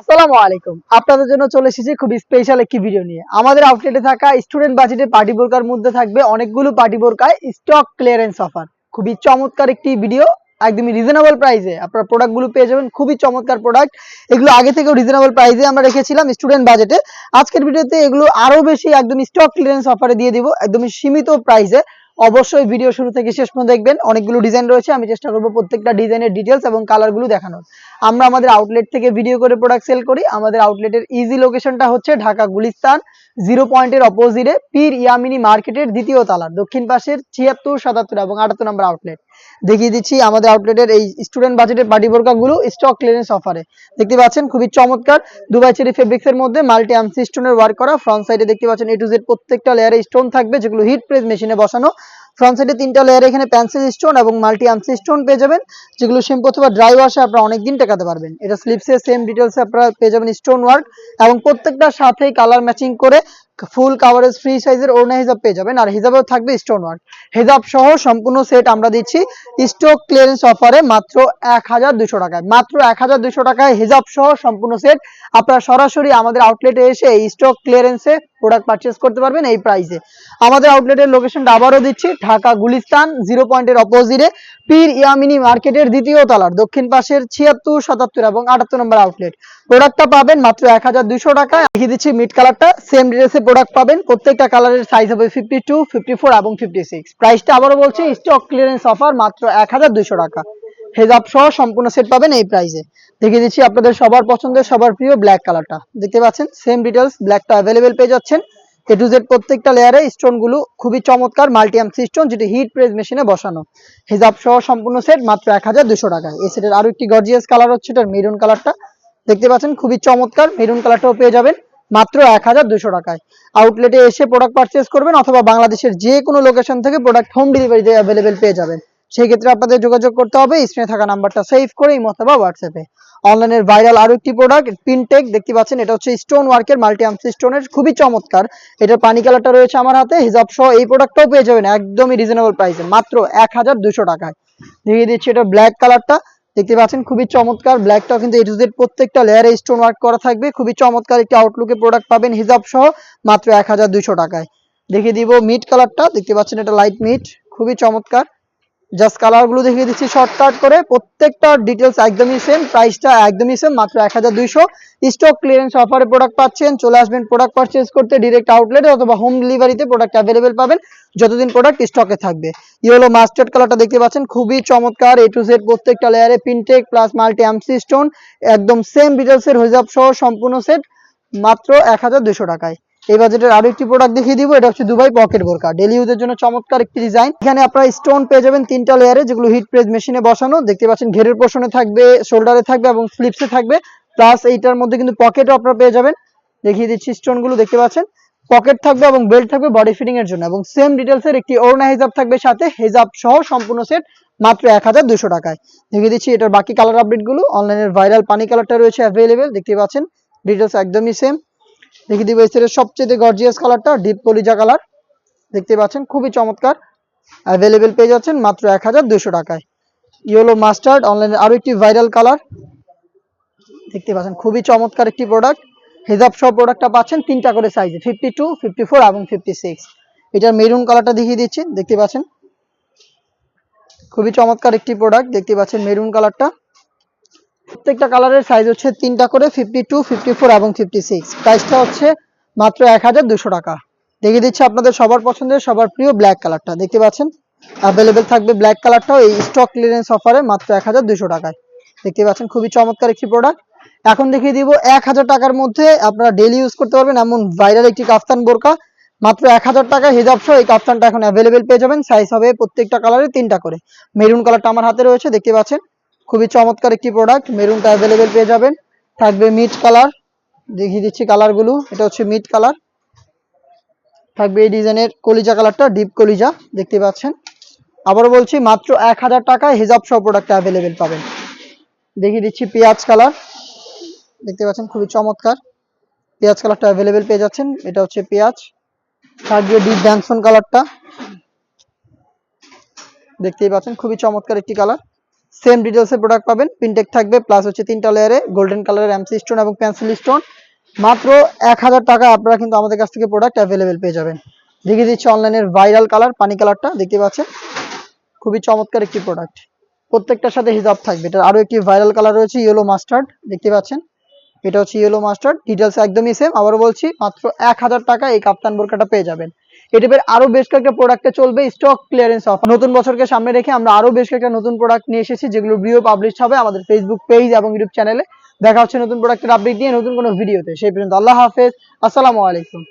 আসসালামু আলাইকুম। আপনাদের জন্য চলে এসেছি খুব স্পেশাল একটি ভিডিও নিয়ে। আমাদের আউটলেটে থাকা স্টুডেন্ট বাজেটে পার্টি বোরকার মধ্যে থাকবে অনেকগুলো পার্টি বোরকায় স্টক ক্লিয়ারেন্স অফার খুবই চমৎকার একটি ভিডিও একদমই রিজনেবল প্রাইসে আপনারা প্রোডাক্টগুলো পেয়ে যাবেন, খুবই চমৎকার প্রোডাক্ট এগুলো আগে থেকেও রিজনেবল প্রাইসে আমরা রেখেছিলাম স্টুডেন্ট বাজেটে আজকের ভিডিওতে এগুলো আরও বেশি একদম স্টক ক্লিয়ারেন্স অফারে দিয়ে দিব, একদমই সীমিত প্রাইসে অবশ্যই ভিডিও শুরু থেকে শেষ পর্যন্ত দেখবেন। অনেকগুলো ডিজাইন রয়েছে, আমি চেষ্টা করব প্রত্যেকটা ডিজাইনের ডিটেলস এবং কালারগুলো দেখানোর। আমরা আমাদের আউটলেট থেকে ভিডিও করে প্রোডাক্ট সেল করি। আমাদের আউটলেটের ইজি লোকেশনটা হচ্ছে ঢাকা গুলিস্তান জিরো পয়েন্টের অপোজিটে পীর ইয়ামিনী মার্কেটের দ্বিতীয় তালা, দক্ষিণ পাশের ছিয়াত্তর, সাতাত্তর এবং আটাত্তর নম্বর আউটলেট দেখিয়ে দিচ্ছি আমাদের আউটলেটের এই স্টুডেন্ট বাজেটের বাড়ি বোরকাগুলো স্টক ক্লিয়ারেন্স অফারে দেখতে পাচ্ছেন, খুবই চমৎকার, দুবাই চেরি ফেব্রিক্স এর মধ্যে মাল্টি আনসি স্টোনের ওয়ার্ক করা। ফ্রন্ট সাইডে দেখতে পাচ্ছেন এ টু জেড প্রত্যেকটা লেয়ারে স্টোন থাকবে, যেগুলো হিট প্রেস মেশিনে বসানো। ফ্রন্ট সাইডে তিনটা লেয়ার এখানে পেন্সিল স্টোন এবং মাল্টি আনসি স্টোন পেয়ে যাবেন, যেগুলো শ্যাম্পু অথবা ড্রাই ওয়াশে আপনারা অনেক দিন টেকাতে পারবেন। এটা স্লিপসে সেম ডিটেলসে আপনারা পেয়ে যাবেন স্টোন ওয়ার্ক এবং প্রত্যেকটা সাথেই কালার ম্যাচিং করে ফুল কাভারেজ ফ্রি সাইজের ওড়না হিসাব পেয়ে যাবেন, আর হিসাবেও থাকবে স্টোন ওয়ার্ক হিজাব সহ সম্পূর্ণ সেট আমরা দিচ্ছি স্টক ক্লিয়ারেন্স অফারে মাত্র এক টাকায়। মাত্র এক টাকায় হিজাব সহ সম্পূর্ণ সেট আপনারা সরাসরি আমাদের আউটলেটে এসে এই স্টক ক্লিয়ারেন্সে প্রোডাক্ট পারচেস করতে পারবেন এই প্রাইসে আমাদের আউটলেটের লোকেশনটা আবারও দিচ্ছি, ঢাকা গুলিস্তান জিরো পয়েন্টের অপোজিটে পীর ইয়ামিনি মার্কেটের দ্বিতীয় তলার, দক্ষিণ পাশের ছিয়াত্তর, সাতাত্তর এবং আটাত্তর নম্বর আউটলেট প্রোডাক্টটা পাবেন মাত্র এক হাজার দুইশো টাকায়। দেখিয়ে দিচ্ছি মিড কালারটা সেম ডিটেলসে প্রোডাক্ট পাবেন প্রত্যেকটা কালারের সাইজ হবে ফিফটি টু ফিফটি ফোর এবং ফিফটি সিক্স প্রাইসটা আবারও বলছি স্টক ক্লিয়ারেন্স অফার মাত্র এক হাজার দুইশো টাকা। হেজাব সহ সম্পূর্ণ সেট পাবেন এই প্রাইসে দেখিয়ে দিচ্ছি আপনাদের সবার পছন্দের, সবার প্রিয় ব্ল্যাক কালারটা দেখতে পাচ্ছেন সেম ডিটেলস ব্ল্যাকটা অ্যাভেলেবেল পেয়ে যাচ্ছেন। এ টু জেড প্রত্যেকটা লেয়ারে স্টোনগুলো খুবই চমৎকার মাল্টি এমসি স্টোন যেটি হিট প্রেস মেশিনে বসানো। হিজাব সহ সম্পূর্ণ সেট মাত্র এক হাজার দুশো টাকায়। এই সেটের আরও একটি গর্জিয়াস কালার হচ্ছে, এটার মেরুন কালারটা দেখতে পাচ্ছেন, খুবই চমৎকার মেরুন কালারটাও পেয়ে যাবেন। মাত্র এক হাজার দুশো টাকায়। আউটলেটে এসে প্রোডাক্ট পারচেস করবেন অথবা বাংলাদেশের যে কোনো লোকেশন থেকে প্রোডাক্ট হোম ডেলিভারিতে অ্যাভেলেবেল পেয়ে যাবেন। সেই ক্ষেত্রে আপনাদের যোগাযোগ করতে হবে, স্ক্রিনে থাকা নাম্বারটা সেভ করে অথবা হোয়াটসঅ্যাপে অনলাইনের ভাইরাল আরও একটি প্রোডাক্ট পিনটেক দেখতে পাচ্ছেন, এটা হচ্ছে স্টোন ওয়ার্কের মাল্টি আমসি স্টোনের খুবই চমৎকার। এটার পানি কালারটা রয়েছে আমার হাতে, হিজাব সহ এই প্রোডাক্টটাও পেয়ে যাবেন একদমই রিজনেবল প্রাইসে মাত্র এক হাজার দুশো টাকায়। দেখিয়ে দিচ্ছি এটা ব্ল্যাক কালারটা দেখতে পাচ্ছেন খুবই চমৎকার ব্ল্যাকটাও কিন্তু এটু জেড প্রত্যেকটা লেয়ারে স্টোন ওয়ার্ক করা থাকবে। খুবই চমৎকার একটি আউটলুকে প্রোডাক্ট পাবেন হিজাব সহ, মাত্র এক হাজার দুইশো টাকায়। দেখিয়ে দিব মিট কালারটা দেখতে পাচ্ছেন এটা লাইট মিট খুবই চমৎকার। জাস্ট কালারগুলো দেখিয়ে দিচ্ছি শর্টকাট করে প্রত্যেকটা ডিটেলস একদমই সেম প্রাইসটা একদমই সেম মাত্র এক হাজার দুইশো। স্টক ক্লিয়ারেন্স অফারে প্রোডাক্ট পাচ্ছেন, চলে আসবেন প্রোডাক্ট পারচেজ করতে ডিরেক্ট আউটলেটে অথবা হোম ডেলিভারিতে প্রোডাক্ট অ্যাভেলেবেল পাবেন, যতদিন প্রোডাক্ট স্টকে থাকবে। ইয়েলো মাস্টার্ড কালারটা দেখতে পাচ্ছেন, খুবই চমৎকার এ টু জেড প্রত্যেকটা লেয়ারে পিনটেক প্লাস মাল্টি আমসি স্টোন একদম সেম ডিটেলসের হিসাব সহ সম্পূর্ণ সেট মাত্র এক টাকায়। এই বাজেটের আরও একটি প্রোডাক্ট দেখিয়ে দিব, এটা হচ্ছে দুবাই পকেট বোরকা ডেলি ইউজের জন্য চমৎকার একটি ডিজাইন এখানে আপনারা স্টোন পেয়ে যাবেন তিনটা লেয়ারে যেগুলো হিট প্রেস মেশিনে বসানো। দেখতে পাচ্ছেন ঘেরের পোর্শনে থাকবে শোল্ডারে থাকবে এবং স্লিপসে থাকবে। প্লাস এইটার মধ্যে কিন্তু পকেটও আপনারা পেয়ে যাবেন। দেখিয়ে দিচ্ছি স্টোনগুলো, দেখতে পাচ্ছেন? পকেট থাকবে এবং বেল্ট থাকবে বডি ফিটিং এর জন্য। এবং সেম ডিটেলস এর একটি অরুণা হেজাব থাকবে সাথে। হেজাব সহ সম্পূর্ণ সেট মাত্র এক হাজার দুশো টাকায়। দেখিয়ে দিচ্ছি এটার বাকি কালার আপডেটগুলো অনলাইনের ভাইরাল পানি কালারটা রয়েছে অ্যাভেলেবেল দেখতে পাচ্ছেন? ডিটেলস একদমই সেম দেখিয়ে দিব এই সবচেয়ে গর্জিয়াস কালারটা ডিপ কলিজা কালার দেখতে পাচ্ছেন, খুবই চমৎকার। অ্যাভেলেবেল পেয়ে যাচ্ছেন মাত্র এক হাজার দুশো টাকায়। ইয়েলো মাস্টার্ড অনলাইনে আরও একটি ভাইরাল কালার দেখতে পাচ্ছেন, খুবই চমৎকার একটি প্রোডাক্ট হেজাব সব প্রোডাক্টটা পাচ্ছেন তিনটা করে সাইজে ফিফটি টু ফিফটি ফোর এবং ফিফটি সিক্স এটার মেরুন কালারটা দেখিয়ে দিচ্ছি, দেখতে পাচ্ছেন। খুবই চমৎকার একটি প্রোডাক্ট দেখতে পাচ্ছেন মেরুন কালারটা প্রত্যেকটা কালারের সাইজ হচ্ছে তিনটা করে ফিফটি টু ফিফটি ফোর এবং ফিফটি সিক্স প্রাইসটা হচ্ছে মাত্র এক হাজার দুশো টাকা। দেখিয়ে দিচ্ছি আপনাদের সবার পছন্দের, সবার প্রিয় ব্ল্যাক কালারটা দেখতে পাচ্ছেন? অ্যাভেলেবেল থাকবে ব্ল্যাক কালারটাও এই স্টক ক্লিয়ারেন্স অফারে মাত্র এক হাজার দুশো টাকায়। দেখতে পাচ্ছেন? খুবই চমৎকার একটি প্রোডাক্ট এখন দেখিয়ে দিব এক হাজার টাকার মধ্যে আপনারা ডেলি ইউজ করতে পারবেন এমন ভাইরাল একটি কাফতান বোরকা। মাত্র এক হাজার টাকা হিজাব সহ এই কাফতানটা এখন অ্যাভেলেবেল পেয়ে যাবেন। সাইজ হবে প্রত্যেকটা কালারে তিনটা করে। মেরুন কালারটা আমার হাতে রয়েছে, দেখতে পাচ্ছেন? খুবই চমৎকার একটি প্রোডাক্ট মেরুনটা অ্যাভেলেবেল পেয়ে যাবেন। থাকবে মিট কালার দেখিয়ে দিচ্ছি কালারগুলো এটা হচ্ছে মিট কালার থাকবে এই ডিজাইনের কলিজা কালারটা ডিপ কলিজা, দেখতে পাচ্ছেন। আবারও বলছি, মাত্র এক হাজার টাকায় হিজাব সহ প্রোডাক্ট অ্যাভেলেবেল পাবেন। দেখিয়ে দিচ্ছি পেঁয়াজ কালার দেখতে পাচ্ছেন, খুবই চমৎকার। পেঁয়াজ কালারটা অ্যাভেলেবেল পেয়ে যাচ্ছেন। এটা হচ্ছে পেঁয়াজ। থাকবে ডিপ ড্যানসন কালারটা দেখতেই পাচ্ছেন, খুবই চমৎকার একটি কালার সেম ডিটেলসের প্রোডাক্ট পাবেন। পিনটেক থাকবে প্লাস হচ্ছে তিনটা লেয়ারে গোল্ডেন কালারের এমসি স্টোন এবং পেন্সিল স্টোন মাত্র এক হাজার টাকা আপনারা কিন্তু আমাদের কাছ থেকে প্রোডাক্ট অ্যাভেলেবেল পেয়ে যাবেন। দেখিয়ে দিচ্ছি অনলাইনের ভাইরাল কালার পানি কালারটা দেখতে পাচ্ছেন? খুবই চমৎকার একটি প্রোডাক্ট প্রত্যেকটার সাথে হিজাব থাকবে। এটার আরও একটি ভাইরাল কালার রয়েছে ইয়েলো মাস্টার্ড দেখতে পাচ্ছেন? এটা হচ্ছে ইয়েলো মাস্টার্ড ডিটেলস একদমই সেম আবারও বলছি, মাত্র এক হাজার টাকা এই কাপ্তান বোরকাটা পেয়ে যাবেন। এই টাইপের আরও বেশ কয়েকটা প্রোডাক্টে চলবে স্টক ক্লিয়ারেন্স অফার নতুন বছরকে সামনে রেখে আমরা আরও বেশ কয়েকটা নতুন প্রোডাক্ট নিয়ে এসেছি, যেগুলো ভিডিও পাবলিশ হবে আমাদের ফেসবুক পেজ এবং ইউটিউব চ্যানেলে দেখা হচ্ছে নতুন প্রোডাক্টের আপডেট দিয়ে নতুন কোনো ভিডিওতে সেই পর্যন্ত আল্লাহ হাফেজ। আসসালামু আলাইকুম।